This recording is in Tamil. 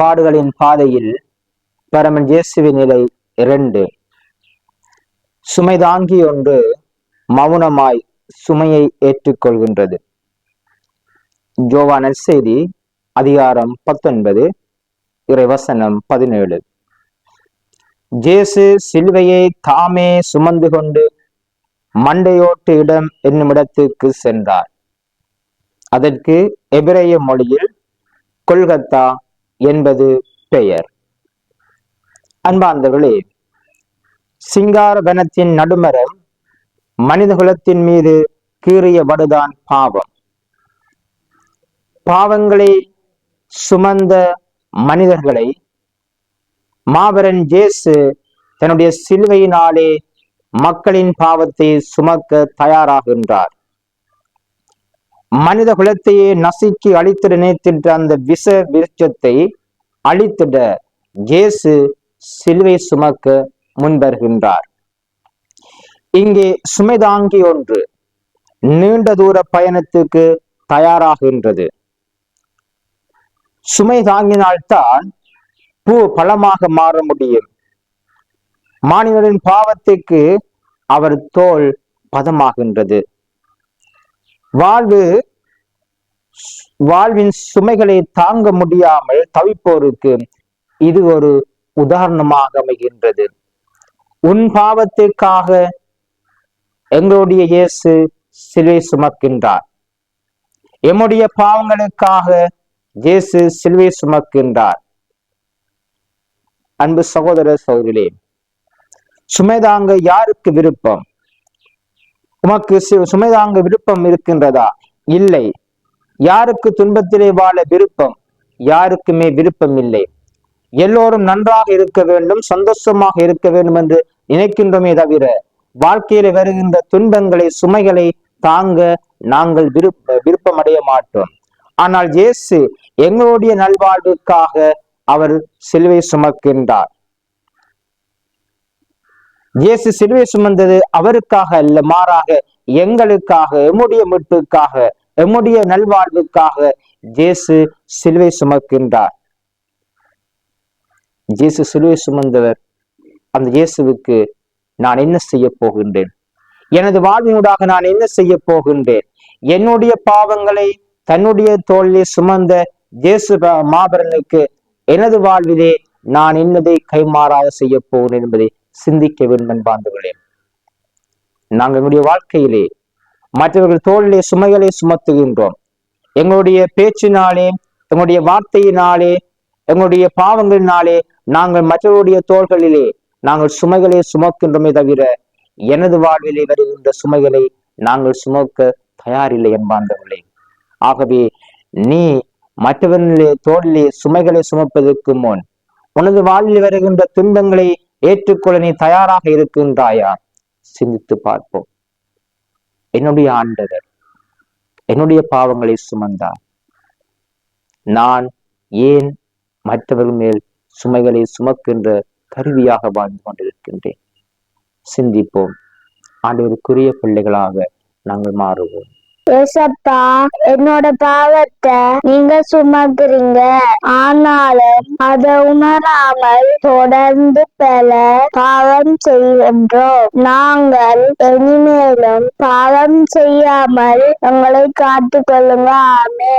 பாடுகளின் பாதையில் பரமன் இயேசுவின் நிலை இரண்டு. சுமைதாங்கி ஒன்று மௌனமாய் சுமையை ஏற்றுக்கொள்கின்றது. ஜோவான செய்தி அதிகாரம் பத்தொன்பது இறைவசனம் பதினேழு. ஜேசு சிலுவையை தாமே சுமந்து கொண்டு மண்டையோட்டு இடம் என்னுமிடத்துக்கு சென்றார். அதற்கு எபிரேய மொழியில் கொல்கத்தா என்பது பெயர். அன்பார்ந்தவர்களே சிங்காரவனத்தின் நடுமரம் மனித குலத்தின் மீது கீறிய வடுதான் பாவம். பாவங்களை சுமந்த மனிதர்களை மாபெரன் ஜேசு தன்னுடைய சிலுவையினாலே மக்களின் பாவத்தை சுமக்க தயாராகின்றார். மனித குலத்தையே நசுக்கி அழித்திட நினைத்தின்ற அந்த விஷ விருட்சத்தை அழித்திட இயேசு சிலுவை சுமக்க முன்வருகின்றார். இங்கே சுமைதாங்கி ஒன்று நீண்ட தூர பயணத்துக்கு தயாராகின்றது. சுமை தாங்கினால்தான் பூ பழமாக மாற முடியும். மாணவரின் பாவத்துக்கு அவர் தோல் பதமாகின்றது. வாழ்வு வாழ்வின் சுமைகளை தாங்க முடியாமல் தவிப்போருக்கு இது ஒரு உதாரணமாக அமைகின்றது. உன் பாவத்திற்காக எங்களுடைய இயேசு சிலை சுமக்கின்றார். எம்முடைய பாவங்களுக்காக இயேசு சிலுவை சுமக்கின்றார். அன்பு சகோதர சகோதரிகளே சுமைதாங்க யாருக்கு விருப்பம்? உமக்கு சுமைதாங்க விருப்பம் இருக்கின்றதா? இல்லை. யாருக்கு துன்பத்திலே வாழ விருப்பம்? யாருக்குமே விருப்பம் இல்லை. எல்லோரும் நன்றாக இருக்க வேண்டும் சந்தோஷமாக இருக்க வேண்டும் என்று நினைக்கின்றோமே தவிர வாழ்க்கையில வருகின்ற துன்பங்களை சுமைகளை தாங்க நாங்கள் விருப்ப விருப்பம் அடைய மாட்டோம். ஆனால் இயேசு எங்களுடைய நல்வாழ்வுக்காக அவர் சிலுவை சுமக்கின்றார். இயேசு சிலுவை சுமந்தது அவருக்காக அல்ல மாறாக எங்களுக்காக எம்முடைய மீட்புக்காக எம்முடைய நல்வாழ்வுக்காக இயேசு சிலுவை சுமக்கின்றார். இயேசு சிலுவை சுமந்தவர் அந்த இயேசுவுக்கு நான் என்ன செய்ய போகின்றேன்? எனது வாழ்வினூடாக நான் என்ன செய்ய போகின்றேன்? என்னுடைய பாவங்களை தன்னுடைய தோளிலே சுமந்த இயேசு மாபரனுக்கு எனது வாழ்விலே நான் என்னதை கைமாறாக செய்ய போகிறேன் என்பதை சிந்திக்க வேண்டும் என்பார்களே நாங்கள் எங்களுடைய வாழ்க்கையிலே மற்றவர்கள் தோளிலே சுமைகளை சுமத்துகின்றோம். எங்களுடைய பேச்சினாலே எங்களுடைய வார்த்தையினாலே எங்களுடைய பாவங்களினாலே நாங்கள் மற்றவருடைய தோள்களிலே நாங்கள் சுமைகளை சுமக்கின்றோமே தவிர எனது வாழ்விலே வருகின்ற சுமைகளை நாங்கள் சுமக்க தயாரில்லை என்பாந்தவர்களே ஆகவே நீ மற்றவர்களே தோளிலே சுமைகளை சுமப்பதற்கு முன் உனது வாழ்வில் வருகின்ற துன்பங்களை ஏற்றுக்கொள்ள நீ தயாராக இருக்கின்றாயா? சிந்தித்து பார்ப்போம். என்னுடைய ஆண்டவர் என்னுடைய பாவங்களை சுமந்தார். நான் ஏன் மற்றவர்கள் மேல் சுமைகளை சுமக்கின்ற கருவியாக வாழ்ந்து கொண்டிருக்கின்றேன்? சிந்திப்போம். ஆண்டவருக்குரிய பிள்ளைகளாக நாங்கள் மாறுவோம். ஏசப்பா என்னோட பாவத்தை நீங்க சுமக்குறீங்க. ஆனாலும் அதை உணராமல் தொடர்ந்து பல பாவம் செய்கின்றோம். நாங்கள் இனிமேலும் பாவம் செய்யாமல் எங்களை காத்துக்கொள்ளுங்க ஆமே